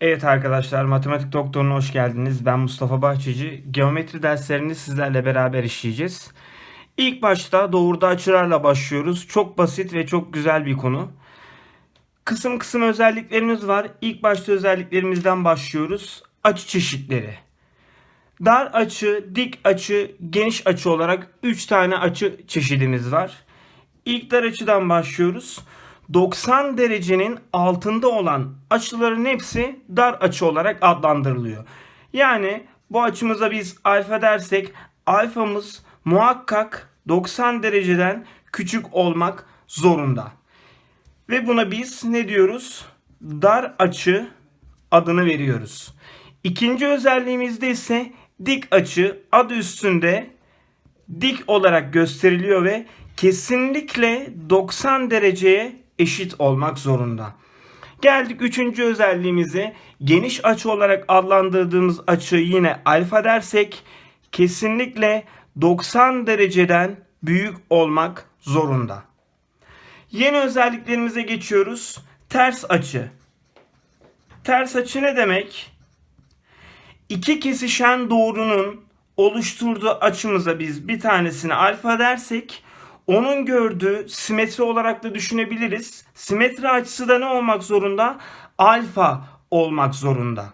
Evet arkadaşlar Matematik Doktoru'na hoş geldiniz. Ben Mustafa Bahçeci. Geometri derslerini sizlerle beraber işleyeceğiz. İlk başta doğruda açılarla başlıyoruz. Çok basit ve çok güzel bir konu. Kısım kısım özelliklerimiz var. İlk başta özelliklerimizden başlıyoruz. Açı çeşitleri. Dar açı, dik açı, geniş açı olarak 3 tane açı çeşidimiz var. İlk dar açıdan başlıyoruz. 90 derecenin altında olan açıların hepsi dar açı olarak adlandırılıyor. Yani bu açımıza biz alfa dersek alfamız muhakkak 90 dereceden küçük olmak zorunda. Ve buna biz ne diyoruz? Dar açı adını veriyoruz. İkinci özelliğimizde ise dik açı adı üstünde dik olarak gösteriliyor ve kesinlikle 90 dereceye eşit olmak zorunda. Geldik üçüncü özelliğimize. Geniş açı olarak adlandırdığımız açı yine alfa dersek kesinlikle 90 dereceden büyük olmak zorunda. Yeni özelliklerimize geçiyoruz. Ters açı. Ters açı ne demek? İki kesişen doğrunun oluşturduğu açımıza biz bir tanesini alfa dersek onun gördüğü simetri olarak da düşünebiliriz. Simetri açısı da ne olmak zorunda? Alfa olmak zorunda.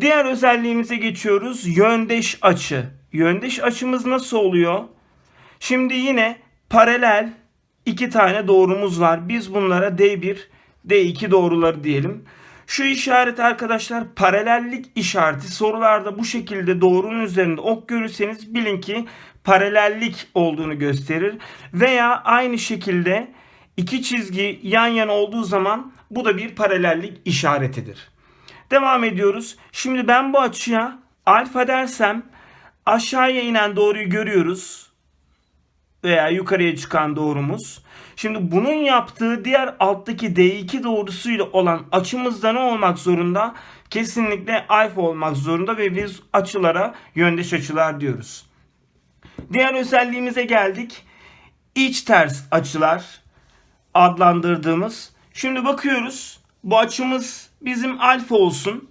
Diğer özelliğimize geçiyoruz. Yöndeş açı. Yöndeş açımız nasıl oluyor? Şimdi yine paralel iki tane doğrumuz var. Biz bunlara D1, D2 doğruları diyelim. Şu işaret arkadaşlar paralellik işareti. Sorularda bu şekilde doğrunun üzerinde ok görürseniz bilin ki paralellik olduğunu gösterir. Veya aynı şekilde iki çizgi yan yana olduğu zaman bu da bir paralellik işaretidir. Devam ediyoruz. Şimdi ben bu açıya alfa dersem aşağıya inen doğruyu görüyoruz veya yukarıya çıkan doğrumuz. Şimdi bunun yaptığı diğer alttaki D2 doğrusuyla olan açımızda ne olmak zorunda? Kesinlikle alfa olmak zorunda ve biz açılara yöndeş açılar diyoruz. Diğer özelliğimize geldik. İç ters açılar adlandırdığımız. Şimdi bakıyoruz. Bu açımız bizim alfa olsun.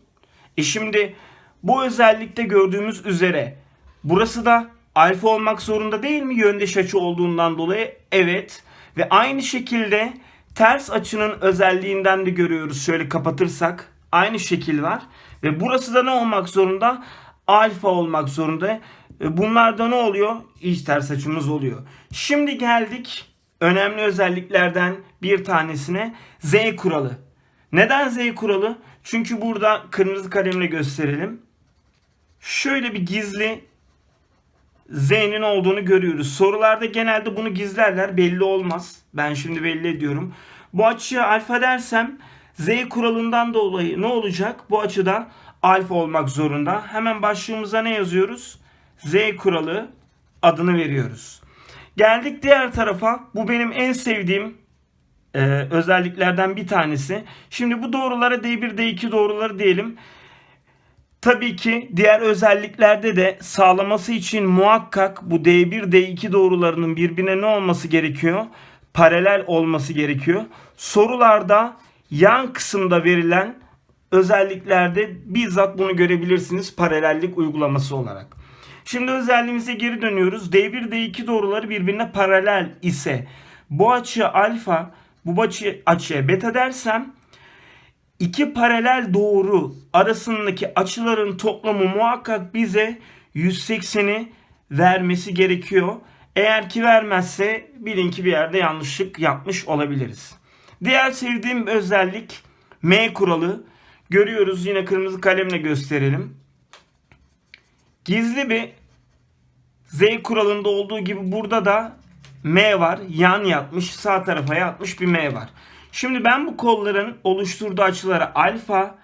E şimdi bu özellikte gördüğümüz üzere burası da alfa olmak zorunda değil mi? Yöndeş açı olduğundan dolayı evet. Ve aynı şekilde ters açının özelliğinden de görüyoruz. Şöyle kapatırsak aynı şekil var. Ve burası da ne olmak zorunda? Alfa olmak zorunda. E, Bunlarda ne oluyor? İç ters açımız oluyor. Şimdi geldik önemli özelliklerden bir tanesine Z kuralı. Neden Z kuralı? Çünkü burada kırmızı kalemle gösterelim. Şöyle bir gizli Z'nin olduğunu görüyoruz. Sorularda genelde bunu gizlerler. Belli olmaz. Ben şimdi belli ediyorum. Bu açıya alfa dersem Z kuralından dolayı ne olacak? Bu açıda alfa olmak zorunda. Hemen başlığımıza ne yazıyoruz? Z kuralı adını veriyoruz. Geldik diğer tarafa. Bu benim en sevdiğim e, özelliklerden bir tanesi. Şimdi bu doğrulara D1, D2 doğruları diyelim. Tabii ki diğer özelliklerde de sağlaması için muhakkak bu D1, D2 doğrularının birbirine ne olması gerekiyor? Paralel olması gerekiyor. Sorularda yan kısımda verilen özelliklerde bizzat bunu görebilirsiniz paralellik uygulaması olarak. Şimdi özelliğimize geri dönüyoruz. D1, D2 doğruları birbirine paralel ise bu açıya alfa, bu açı, açıya beta dersem iki paralel doğru arasındaki açıların toplamı muhakkak bize 180'i vermesi gerekiyor. Eğer ki vermezse bilin ki bir yerde yanlışlık yapmış olabiliriz. Diğer sevdiğim özellik M kuralı. Görüyoruz yine kırmızı kalemle gösterelim. Gizli bir Z kuralında olduğu gibi burada da M var. Yan yatmış sağ tarafa yatmış bir M var. Şimdi ben bu kolların oluşturduğu açılara alfa,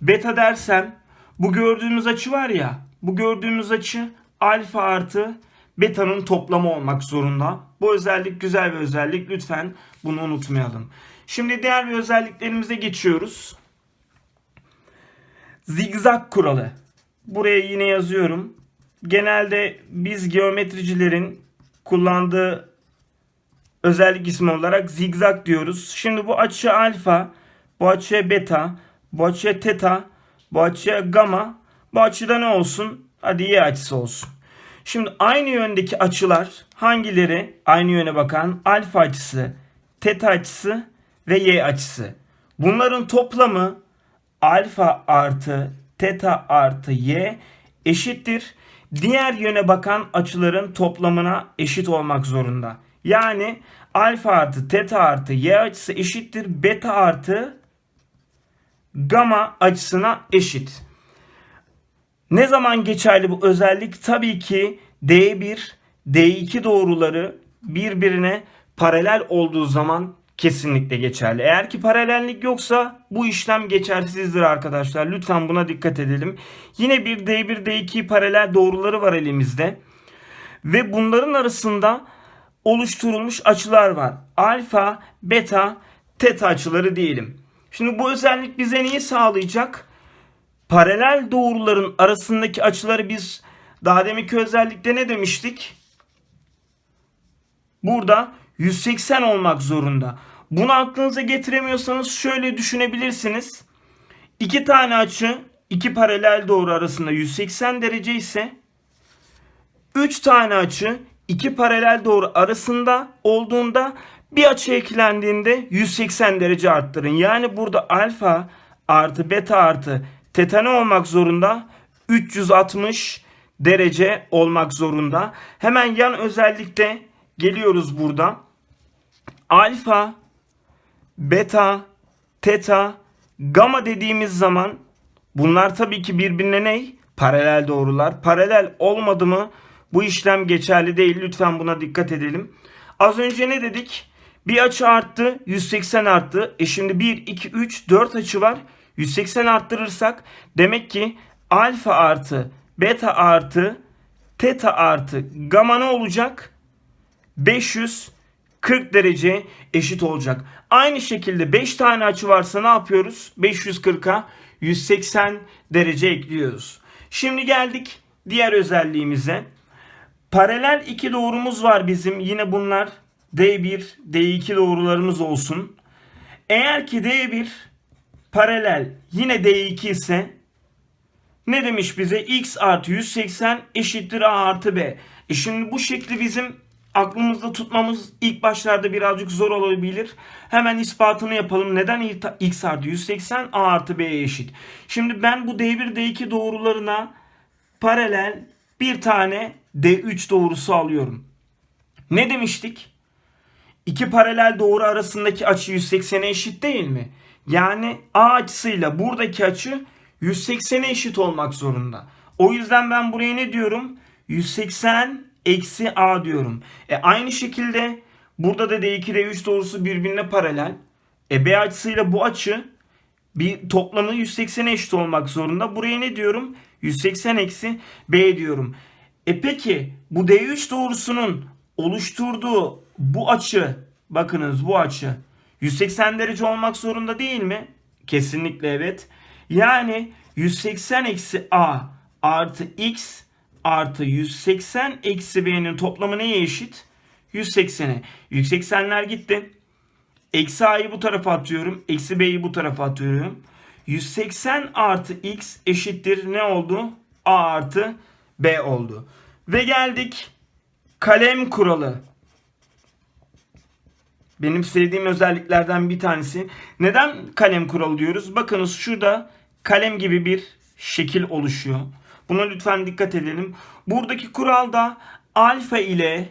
beta dersem bu gördüğümüz açı var ya bu gördüğümüz açı alfa artı beta'nın toplamı olmak zorunda. Bu özellik güzel bir özellik. Lütfen bunu unutmayalım. Şimdi diğer bir özelliklerimize geçiyoruz. Zigzag kuralı. Buraya yine yazıyorum. Genelde biz geometricilerin kullandığı özellik ismi olarak zigzag diyoruz. Şimdi bu açı alfa, bu açıya beta, bu açıya teta, bu açıya gamma, bu açıda ne olsun? Hadi y açısı olsun. Şimdi aynı yöndeki açılar hangileri? Aynı yöne bakan alfa açısı, teta açısı ve y açısı. Bunların toplamı alfa artı teta artı y eşittir. Diğer yöne bakan açıların toplamına eşit olmak zorunda. Yani alfa artı teta artı y açısı eşittir beta artı gamma açısına eşit. Ne zaman geçerli bu özellik? Tabii ki D1, D2 doğruları birbirine paralel olduğu zaman kesinlikle geçerli. Eğer ki paralellik yoksa bu işlem geçersizdir arkadaşlar. Lütfen buna dikkat edelim. Yine bir D1, D2 paralel doğruları var elimizde. Ve bunların arasında oluşturulmuş açılar var. Alfa, beta, teta açıları diyelim. Şimdi bu özellik bize neyi sağlayacak? Paralel doğruların arasındaki açıları biz daha deminki özellikte ne demiştik? Burada 180 olmak zorunda. Bunu aklınıza getiremiyorsanız şöyle düşünebilirsiniz. İki tane açı iki paralel doğru arasında 180 derece ise 3 tane açı iki paralel doğru arasında olduğunda bir açı eklendiğinde 180 derece arttırın. Yani burada alfa artı beta artı teta ne olmak zorunda? 360 derece olmak zorunda. Hemen yan özellikte geliyoruz burada. Alfa, beta, teta, gamma dediğimiz zaman bunlar tabii ki birbirine ne? Paralel doğrular. Paralel olmadı mı bu işlem geçerli değil. Lütfen buna dikkat edelim. Az önce ne dedik? Bir açı arttı, 180 arttı. E şimdi 1, 2, 3, 4 açı var. 180 arttırırsak demek ki alfa artı beta artı teta artı gamma ne olacak? 540 derece eşit olacak. Aynı şekilde 5 tane açı varsa ne yapıyoruz? 540'a 180 derece ekliyoruz. Şimdi geldik diğer özelliğimize. Paralel iki doğrumuz var bizim. Yine bunlar D1, D2 doğrularımız olsun. Eğer ki D1 paralel yine D2 ise ne demiş bize? X artı 180 eşittir A artı B. E şimdi bu şekli bizim aklımızda tutmamız ilk başlarda birazcık zor olabilir. Hemen ispatını yapalım. Neden X artı 180 A artı B'ye eşit? Şimdi ben bu D1, D2 doğrularına paralel bir tane D3 doğrusu alıyorum. Ne demiştik? İki paralel doğru arasındaki açı 180'e eşit değil mi? Yani A açısıyla buradaki açı 180'e eşit olmak zorunda. O yüzden ben buraya ne diyorum? 180 eksi A diyorum. E aynı şekilde burada da D2 D3 doğrusu birbirine paralel. E B açısıyla bu açı bir toplamı 180'e eşit olmak zorunda. Buraya ne diyorum? 180 eksi B diyorum. E peki bu D3 doğrusunun oluşturduğu bu açı bakınız bu açı 180 derece olmak zorunda değil mi? Kesinlikle evet. Yani 180 eksi A artı X artı 180 eksi B'nin toplamı neye eşit? 180'e. 180'ler gitti. Eksi A'yı bu tarafa atıyorum. Eksi B'yi bu tarafa atıyorum. 180 artı X eşittir ne oldu? A artı B oldu. Ve geldik kalem kuralı. Benim sevdiğim özelliklerden bir tanesi. Neden kalem kuralı diyoruz? Bakınız şurada kalem gibi bir şekil oluşuyor. Buna lütfen dikkat edelim. Buradaki kuralda alfa ile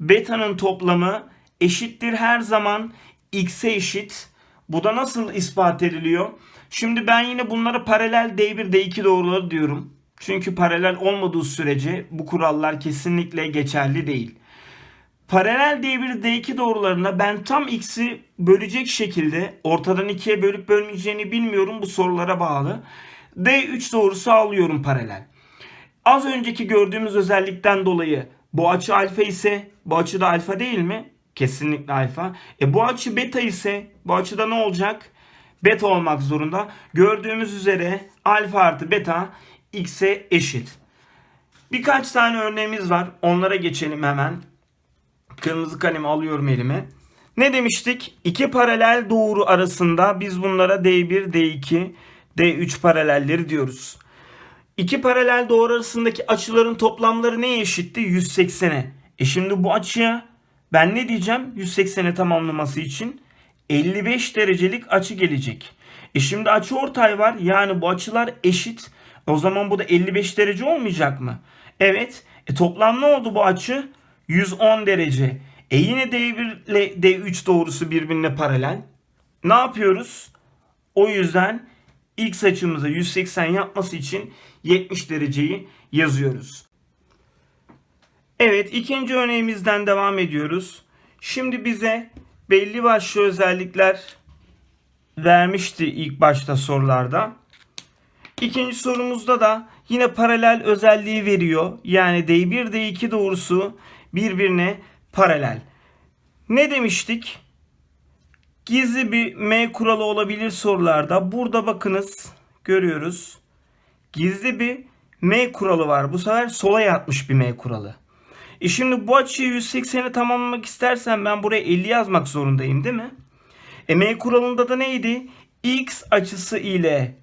beta'nın toplamı eşittir her zaman x'e eşit. Bu da nasıl ispat ediliyor? Şimdi ben yine bunlara paralel D1, D2 doğruları diyorum. Çünkü paralel olmadığı sürece bu kurallar kesinlikle geçerli değil. Paralel D1, D2 doğrularına ben tam x'i bölecek şekilde ortadan ikiye bölüp bölmeyeceğini bilmiyorum. Bu sorulara bağlı. D3 doğrusu alıyorum paralel. Az önceki gördüğümüz özellikten dolayı bu açı alfa ise bu açı da alfa değil mi? Kesinlikle alfa. E bu açı beta ise bu açıda ne olacak? Beta olmak zorunda. Gördüğümüz üzere alfa artı beta x'e eşit. Birkaç tane örneğimiz var. Onlara geçelim hemen. Kırmızı kalemi alıyorum elime. Ne demiştik? İki paralel doğru arasında biz bunlara D1, D2, D3 paralelleri diyoruz. İki paralel doğru arasındaki açıların toplamları neye eşitti? 180'e. E şimdi bu açıya ben ne diyeceğim? 180'e tamamlaması için 55 derecelik açı gelecek. E şimdi açı ortay var. Yani bu açılar eşit. O zaman bu da 55 derece olmayacak mı? Evet. E toplam ne oldu bu açı? 110 derece. E yine D1 ile D3 doğrusu birbirine paralel. Ne yapıyoruz? O yüzden x açımıza 180 yapması için 70 dereceyi yazıyoruz. Evet ikinci örneğimizden devam ediyoruz. Şimdi bize belli başlı özellikler vermişti ilk başta sorularda. İkinci sorumuzda da yine paralel özelliği veriyor. Yani D1 D2 doğrusu birbirine paralel. Ne demiştik? Gizli bir M kuralı olabilir sorularda. Burada bakınız görüyoruz. Gizli bir M kuralı var. Bu sefer sola yatmış bir M kuralı. E şimdi bu açıyı 180'e tamamlamak istersen ben buraya 50 yazmak zorundayım değil mi? E M kuralında da neydi? X açısı ile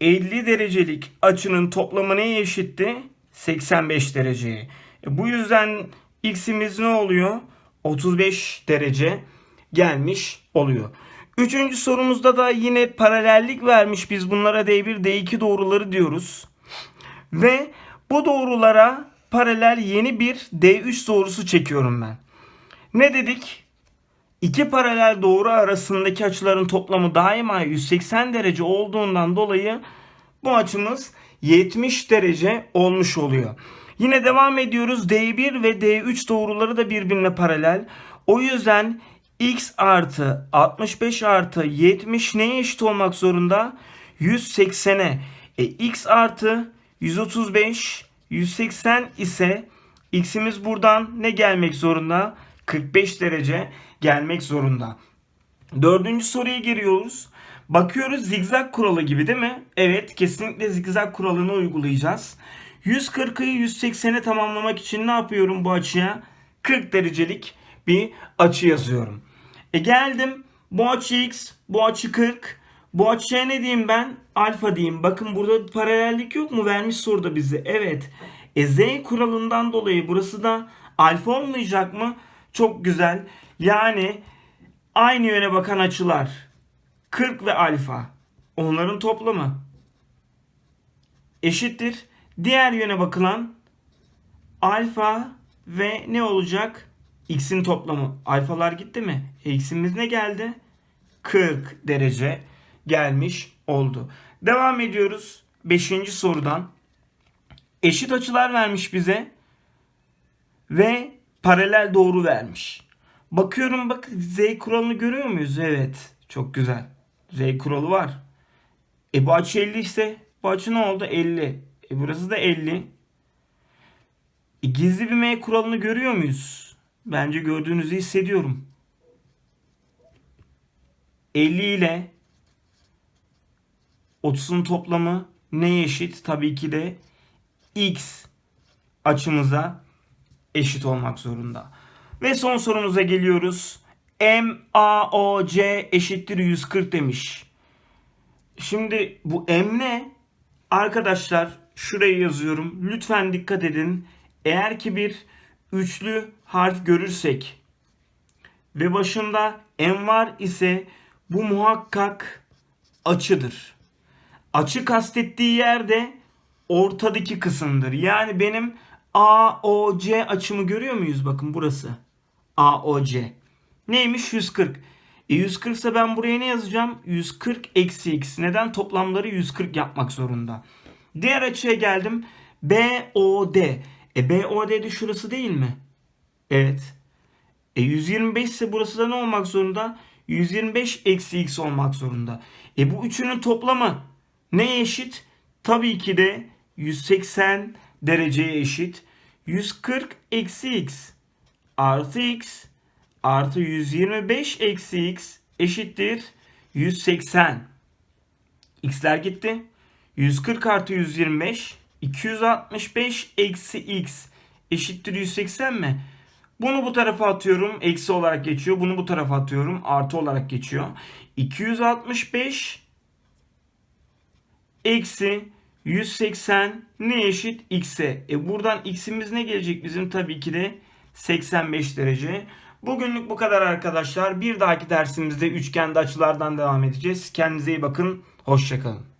50 derecelik açının toplamı neye eşitti? 85 dereceye. E bu yüzden x'imiz ne oluyor? 35 derece gelmiş oluyor. Üçüncü sorumuzda da yine paralellik vermiş. Biz bunlara D1, D2 doğruları diyoruz. Ve bu doğrulara paralel yeni bir D3 doğrusu çekiyorum ben. Ne dedik? İki paralel doğru arasındaki açıların toplamı daima 180 derece olduğundan dolayı bu açımız 70 derece olmuş oluyor. Yine devam ediyoruz. D1 ve D3 doğruları da birbirine paralel. O yüzden x artı 65 artı 70 neye eşit olmak zorunda? 180'e. E, x artı 135 180 ise x'imiz buradan ne gelmek zorunda? 45 derece gelmek zorunda. Dördüncü soruya giriyoruz. Bakıyoruz zigzag kuralı gibi değil mi? Evet kesinlikle zigzag kuralını uygulayacağız. 140'ı 180'e tamamlamak için ne yapıyorum bu açıya? 40 derecelik bir açı yazıyorum. E geldim bu açı x, bu açı 40. Bu açıya ne diyeyim ben? Alfa diyeyim. Bakın burada bir paralellik yok mu? Vermiş soruda bize. Evet. E z kuralından dolayı burası da alfa olmayacak mı? Çok güzel. Yani aynı yöne bakan açılar 40 ve alfa onların toplamı eşittir. Diğer yöne bakılan alfa ve ne olacak? X'in toplamı. Alfalar gitti mi? X'imiz ne geldi? 40 derece gelmiş oldu. Devam ediyoruz. 5. sorudan. Eşit açılar vermiş bize. Ve paralel doğru vermiş. Bakıyorum bak Z kuralını görüyor muyuz? Evet. Çok güzel. Z kuralı var. E bu açı 50 ise bu açı ne oldu? 50. E burası da 50. E gizli bir M kuralını görüyor muyuz? Bence gördüğünüzü hissediyorum. 50 ile 30'un toplamı neye eşit? Tabii ki de x açımıza eşit olmak zorunda. Ve son sorumuza geliyoruz. M A O C eşittir 140 demiş. Şimdi bu M ne? Arkadaşlar şuraya yazıyorum. Lütfen dikkat edin. Eğer ki bir üçlü harf görürsek ve başında M var ise bu muhakkak açıdır. Açı kastettiği yerde ortadaki kısımdır. Yani benim AOC açımı görüyor muyuz? Bakın burası. AOC. Neymiş? 140. E 140 ise ben buraya ne yazacağım? 140 eksi x. Neden? Toplamları 140 yapmak zorunda. Diğer açıya geldim. BOD. E BOD de şurası değil mi? Evet. E 125 ise burası da ne olmak zorunda? 125 eksi x olmak zorunda. E bu üçünün toplamı neye eşit? Tabii ki de 180 dereceye eşit. 140 eksi x artı x artı 125 eksi x eşittir 180. X'ler gitti. 140 artı 125 265 eksi x eşittir 180 mi? Bunu bu tarafa atıyorum. Eksi olarak geçiyor. Bunu bu tarafa atıyorum. Artı olarak geçiyor. 265 eksi 180 ne eşit? X'e. E buradan x'imiz ne gelecek bizim? Tabii ki de 85 derece. Bugünlük bu kadar arkadaşlar. Bir dahaki dersimizde üçgende açılardan devam edeceğiz. Kendinize iyi bakın. Hoşçakalın.